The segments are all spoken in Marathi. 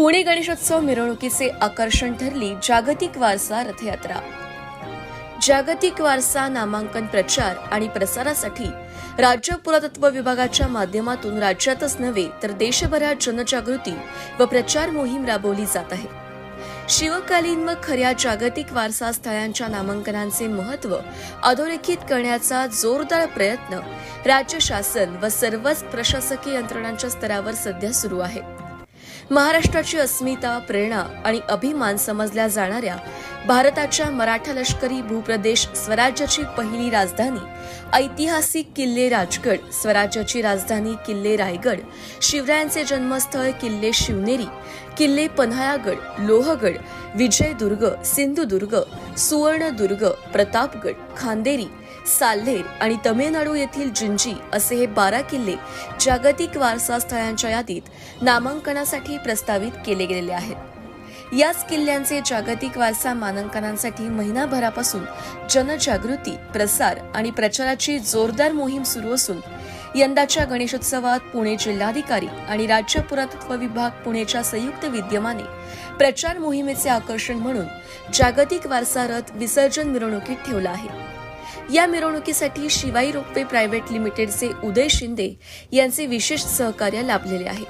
पुणे गणेशोत्सव मिरवणुकीचे आकर्षण ठरली जागतिक वारसा रथयात्रा. जागतिक वारसा नामांकन प्रचार आणि प्रसारासाठी राज्य पुरातत्व विभागाच्या माध्यमातून राज्यातच नव्हे तर देशभरात जनजागृती व प्रचार मोहीम राबवली जात आहे. शिवकालीन व खऱ्या जागतिक वारसा स्थळांच्या नामांकनांचे महत्त्व अधोरेखित करण्याचा जोरदार प्रयत्न राज्य शासन व सर्वच प्रशासकीय यंत्रणांच्या स्तरावर सध्या सुरू आहे. महाराष्ट्राची अस्मिता प्रेरणा आणि अभिमान समजल्या जाणाऱ्या भारताच्या मराठा लष्करी भूप्रदेश स्वराज्याची पहिली राजधानी ऐतिहासिक किल्ले राजगड स्वराज्याची राजधानी किल्ले रायगड शिवरायांचे जन्मस्थळ किल्ले शिवनेरी किल्ले पन्हाळागड लोहगड विजयदुर्ग सिंधुदुर्ग सुवर्णदुर्ग प्रतापगड खांदेरी साल्हेर आणि तमिळनाडू येथील जिंजी असे हे बारा किल्ले जागतिक वारसा स्थळांच्या यादीत नामांकनासाठी प्रस्तावित केले गेलेले आहेत. याच किल्ल्यांचे जागतिक वारसा मानांकनांसाठी महिनाभरापासून जनजागृती प्रसार आणि प्रचाराची जोरदार मोहीम सुरू असून यंदाच्या गणेशोत्सवात पुणे जिल्हाधिकारी आणि राज्य पुरातत्व विभाग पुणेच्या संयुक्त विद्यमाने प्रचार मोहिमेचे आकर्षण म्हणून जागतिक वारसा रथ विसर्जन मिरवणुकीत ठेवला आहे. या मिरवणुकीसाठी शिवाई रोपवे प्रायव्हेट लिमिटेडचे उदय शिंदे यांचे विशेष सहकार्य लाभलेले आहे.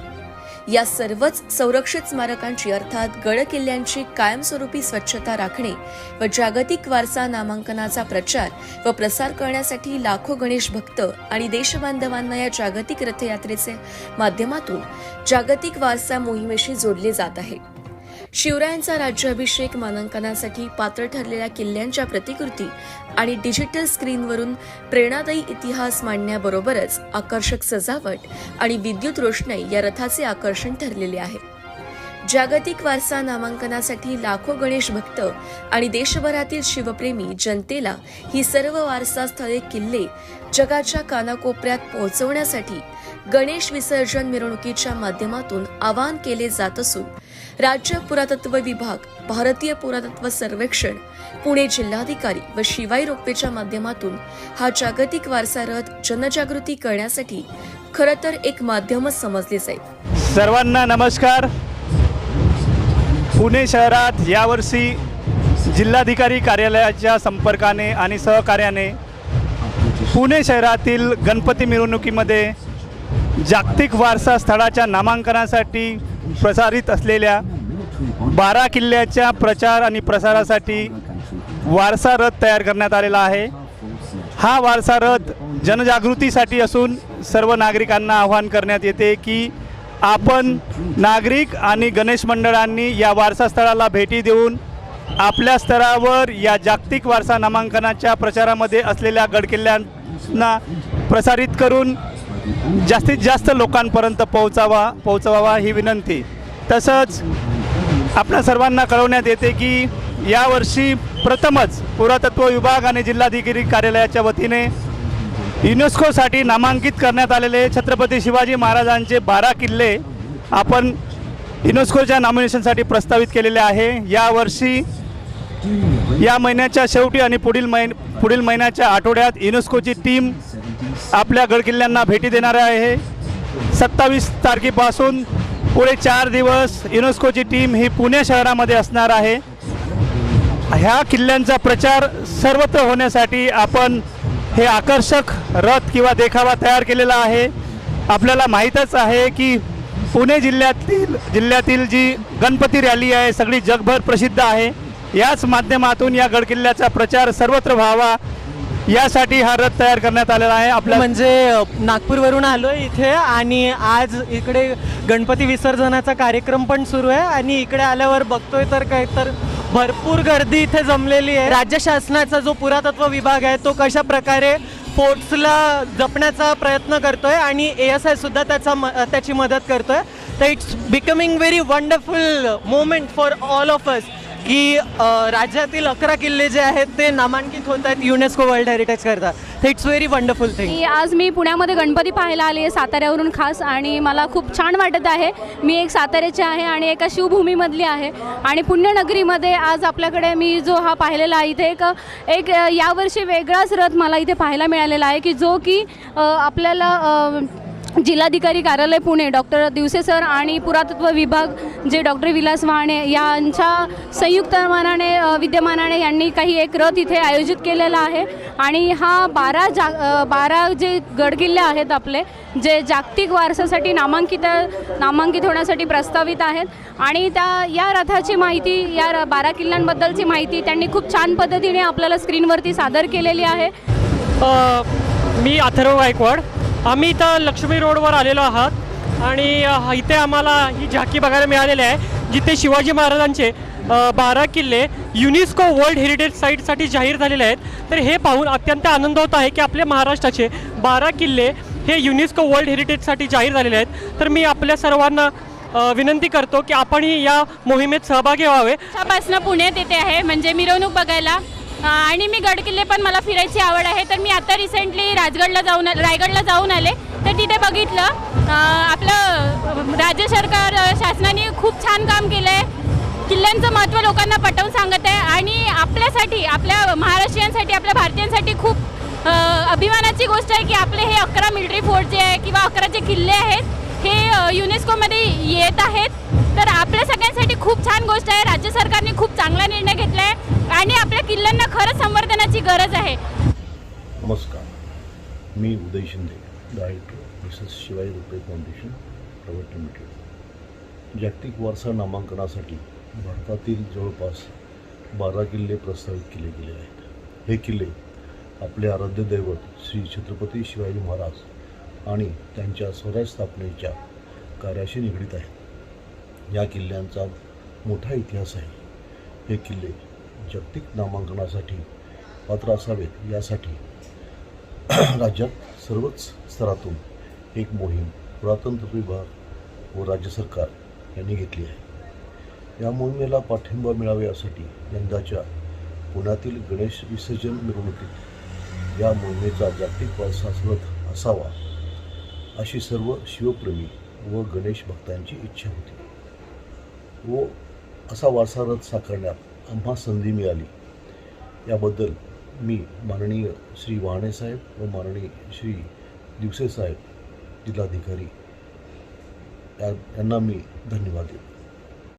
या सर्वच संरक्षित स्मारकांची अर्थात गड किल्ल्यांची कायमस्वरूपी स्वच्छता राखणे व जागतिक वारसा नामांकनाचा प्रचार व प्रसार करण्यासाठी लाखो गणेश भक्त आणि देशबांधवांना या जागतिक रथयात्रेचे माध्यमातून जागतिक वारसा मोहिमेशी जोडले जात आहे. शिवरायांचा राज्याभिषेक मानांकनासाठी पात्र ठरलेल्या किल्ल्यांच्या प्रतिकृती आणि डिजिटल स्क्रीनवरून प्रेरणादायी इतिहास मांडण्याबरोबरच आकर्षक सजावट आणि विद्युत रोषणाई या रथाचे आकर्षण ठरलेले आहे. जागतिक वारसा नामांकनासाठी लाखो गणेश भक्त आणि देशभरातील शिवप्रेमी जनतेला ही सर्व वारसा स्थळे किल्ले जगाच्या कानाकोपऱ्यात पोहोचवण्यासाठी गणेश विसर्जन मिरवणुकीच्या माध्यमातून आवाहन केले जात असून राज्य पुरातत्व विभाग भारतीय पुरातत्व सर्वेक्षण पुणे जिल्हाधिकारी व शिवाई रोपवेच्या माध्यमातून हा जागतिक वारसा रथ जनजागृती करण्यासाठी खरं तर एक माध्यमच समजले जाईल. सर्वांना नमस्कार. पुणे शहरात यावर्षी जिल्हाधिकारी कार्यालयाच्या संपर्काने आणि सहकार्याने पुणे शहरातील गणपती मिरवणुकीमध्ये जागतिक वारसा स्थळाच्या नामांकनासाठी प्रसारित असलेल्या बारा किल्ल्याच्या प्रचार आणि प्रसारासाठी वारसा रथ तयार करण्यात आलेला आहे. हा वारसा रथ जनजागृतीसाठी असून सर्व नागरिकांना आवाहन करण्यात येते की आपण नागरिक आणि गणेश मंडळांनी या वारसा स्थळाला भेटी देऊन आपल्या स्तरावर या जागतिक वारसा नामांकनाच्या प्रचारामध्ये असलेल्या गडकिल्ल्यांना प्रसारित करून जास्तीत जास्त लोकांपर्यंत पोहोचावा पोहोचवावा ही विनंती. तसंच आपल्या सर्वांना कळवण्यात येते की यावर्षी प्रथमच पुरातत्व विभाग आणि जिल्हाधिकारी कार्यालयाच्या वतीने युनेस्कोसाठी नामांकित करण्यात आलेले छत्रपती शिवाजी महाराजांचे बारा किल्ले आपण युनेस्कोच्या नॉमिनेशनसाठी प्रस्तावित केलेले आहे. यावर्षी या महिन्याच्या शेवटी आणि पुढील महिन पुढील महिन्याच्या आठवड्यात युनेस्कोची टीम आपल्या गडकिल्ल्यांना भेटी देणार आहे. सत्तावीस तारखेपासून पुढे चार दिवस युनेस्कोची टीम ही पुणे शहरामध्ये असणार आहे. ह्या किल्ल्यांचा प्रचार सर्वत्र होण्यासाठी आपण हे आकर्षक रथ किंवा देखावा तयार केलेला आहे. आपल्याला माहीतच आहे की पुणे जिल्ह्यातील जिल्ह्यातील जी गणपती रॅली आहे सगळी जगभर प्रसिद्ध आहे. याच माध्यमातून या गडकिल्ल्याचा प्रचार सर्वत्र व्हावा. यासाठी हा रथ तयार करण्यात आलेला आहे. आपल्या म्हणजे नागपूरवरून आलो इथे आणि आज इकडे गणपती विसर्जनाचा कार्यक्रम पण सुरू आहे आणि इकडे आल्यावर बघतोय तर काय तर भरपूर गर्दी इथे जमलेली आहे. राज्य शासनाचा जो पुरातत्व विभाग आहे तो कशा प्रकारे फोर्ट्सला जपण्याचा प्रयत्न करतोय आणि ए एस आय सुद्धा त्याचा म त्याची मदत करतोय. तर it's becoming very wonderful moment for all of us की राज्यातील अकरा किल्ले जे आहेत ते नामांकित होत आहेत युनेस्को वर्ल्ड हेरिटेज करता. इट्स व्हेरी वंडरफुल थिंग आज मी पुण्यामध्ये गणपती पाहायला आले आहे साताऱ्यावरून खास आणि मला खूप छान वाटत आहे. मी एक साताऱ्याची आहे आणि एका शिवभूमीमधली आहे. आणि पुण्यनगरीमध्ये आज आपल्याकडे मी जो हा पाहिलेला आहे इथे एक एक यावर्षी वेगळाच रथ मला इथे पाहायला मिळालेला आहे की जो की आपल्याला जिल्हाधिकारी कार्यालय पुणे डॉक्टर दिवसे सर आणि पुरातत्व विभाग जे डॉक्टर विलास वाहणे यांच्या संयुक्त मानाने विद्यमानाने यांनी काही एक रथ इथे आयोजित केलेला आहे. आणि हा बारा जा बारा जे गडकिल्ले आहेत आपले जे जागतिक वारसासाठी नामांकित नामांकित होण्यासाठी प्रस्तावित आहेत. आणि त्या या रथाची माहिती या र- बारा किल्ल्यांबद्दलची माहिती त्यांनी खूप छान पद्धतीने आपल्याला स्क्रीनवरती सादर केलेली आहे. मी अथर्व गायकवाड. आम्ही इथं लक्ष्मी रोडवर आलेलो आहात आणि इथे आम्हाला ही झाकी बघायला मिळालेली आहे जिथे शिवाजी महाराजांचे बारा किल्ले युनेस्को वर्ल्ड हेरिटेज साईटसाठी जाहीर झालेले आहेत. तर हे पाहून अत्यंत आनंद होत आहे की आपल्या महाराष्ट्राचे बारा किल्ले हे युनेस्को वर्ल्ड हेरिटेजसाठी जाहीर झालेले आहेत. तर मी आपल्या सर्वांना विनंती करतो की आपणही या मोहिमेत सहभागी व्हावे. पासून पुण्यात येते आहे म्हणजे मिरवणूक बघायला. आणि मी गडकिल्ले पण मला फिरायची आवड आहे. तर मी आता रिसेंटली राजगडला जाऊन रायगडला जाऊन आले. तर तिथे बघितलं आपलं राज्य सरकार शासनाने खूप छान काम केलं आहे किल्ल्यांचं महत्त्व लोकांना पटवून सांगत आहे. आणि आपल्यासाठी आपल्या महाराष्ट्रीयांसाठी आपल्या भारतीयांसाठी खूप अभिमानाची गोष्ट आहे की आपले हे अकरा मिलिटरी फोर्ट जे आहे किंवा अकरा जे किल्ले आहेत हे युनेस्कोमध्ये येत आहेत. तर आपल्या सगळ्यांसाठी खूप छान गोष्ट आहे. राज्य सरकारने खूप चांगला निर्णय घेतला आहे आणि खरंच संवर्धनाची गरज आहे. नमस्कार. मी Uday Shinde director Mrs Shivaji ropeway foundation private limited जागतिक वारसा नामांकनासाठी भारतातील जवळपास बारा किल्ले प्रस्तावित केले गेले आहेत. हे किल्ले आपले आराध्य दैवत श्री छत्रपती शिवाजी महाराज आणि त्यांच्या स्वराज स्थापनेच्या कार्याशी निगडीत आहेत. या किल्ल्यांचा मोठा इतिहास आहे. हे किल्ले जागतिक नामांकनासाठी पात्र असावेत यासाठी राज्यात सर्वच स्तरातून एक मोहीम पुरातंत्र विभाग व राज्य सरकार यांनी घेतली आहे. या मोहिमेला पाठिंबा मिळावा यासाठी यंदाच्या पुण्यातील गणेश विसर्जन मिरवणुकीत या मोहिमेचा जागतिक वारसा असावा अशी सर्व शिवप्रेमी व गणेश भक्तांची इच्छा होती. व असा वारसारथ साकारण्यात आम्हा संधी मिळाली. याबद्दल मी माननीय श्री वाणेसाहेब व माननीय श्री दिवसेसाहेब जिल्हाधिकारी या यांना मी धन्यवाद देतो.